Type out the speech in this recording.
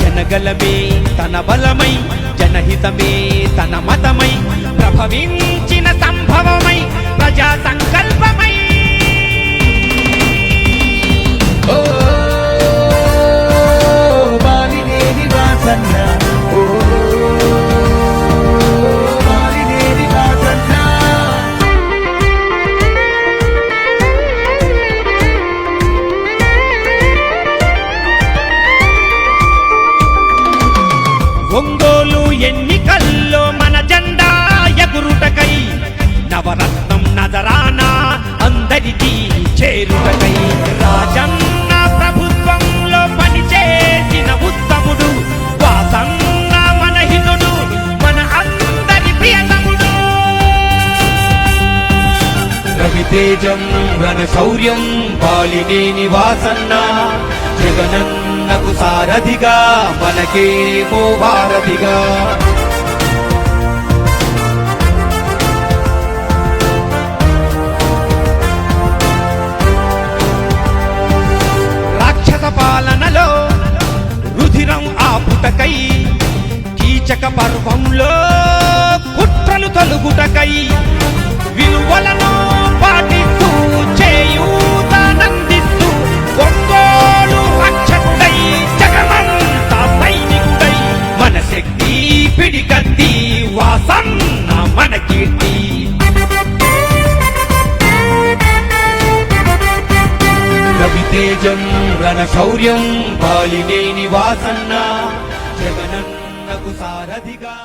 జనగలమే తన బలమై జనహితమే తన మతమై ప్రభవించిన సంభవమై ప్రజా సంకల్ప ఎన్నికల్లో మన జెండా ఎగురుటకై నవరత్నం నజరానా అందరికీ చేరుటకై. రాజన్న ప్రభుత్వంలో పనిచేసిన ఉత్తముడు వాసన్న మన హితుడు మన అందరి ప్రియతముడు. రవితేజం రణ శౌర్యం బాలినేని వాసన్న జగనన్నకు సారథిగా మనకేమో వారధిగా రాక్షస పాలనలో రుధిరం ఆపుటకై కీచక పర్వంలో కుట్రలు తలుగుటకై విలువలను తేజం రణ శౌర్యం బాలినేని వాసన్న జగనన్నకు సారథిగా.